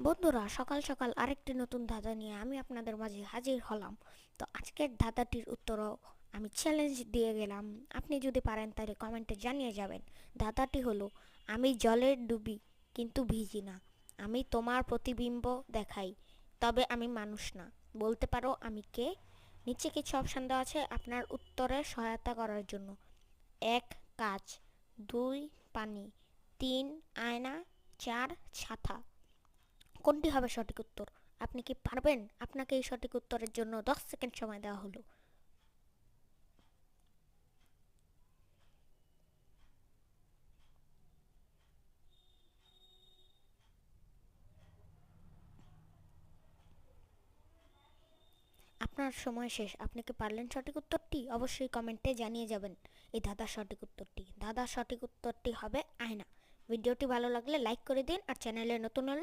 বন্ধুরা, সকাল সকাল আরেকটি নতুন ধাঁধা নিয়ে আমি আপনাদের মাঝে হাজির হলাম। তো আজকের ধাঁধাটির উত্তরও আমি চ্যালেঞ্জ দিয়ে গেলাম। আপনি যদি পারেন তাহলে কমেন্টে জানিয়ে যাবেন। ধাঁধাটি হলো, আমি জলের ডুবি কিন্তু ভিজি না। আমি তোমার প্রতিবিম্ব দেখাই, তবে আমি মানুষ না। বলতে পারো আমি কে? নিচে কিছু অপশান দেওয়া আছে আপনার উত্তরে সহায়তা করার জন্য। এক কাজ দুই, পানি। তিন, আয়না। চার, ছাতা। কোনটি হবে সঠিক উত্তর? আপনি কি পারবেন? আপনাকে এই সঠিক উত্তরের জন্য দশ সেকেন্ড সময় দেওয়া হলো। আপনার সময় শেষ। আপনি কি পারলেন সঠিক উত্তরটি? অবশ্যই কমেন্টে জানিয়ে যাবেন এই দাদার সঠিক উত্তরটি। দাদার সঠিক উত্তরটি হবে আয়না। ভিডিওটি ভালো লাগলে লাইক করে দিন আর চ্যানেলে নতুন হলে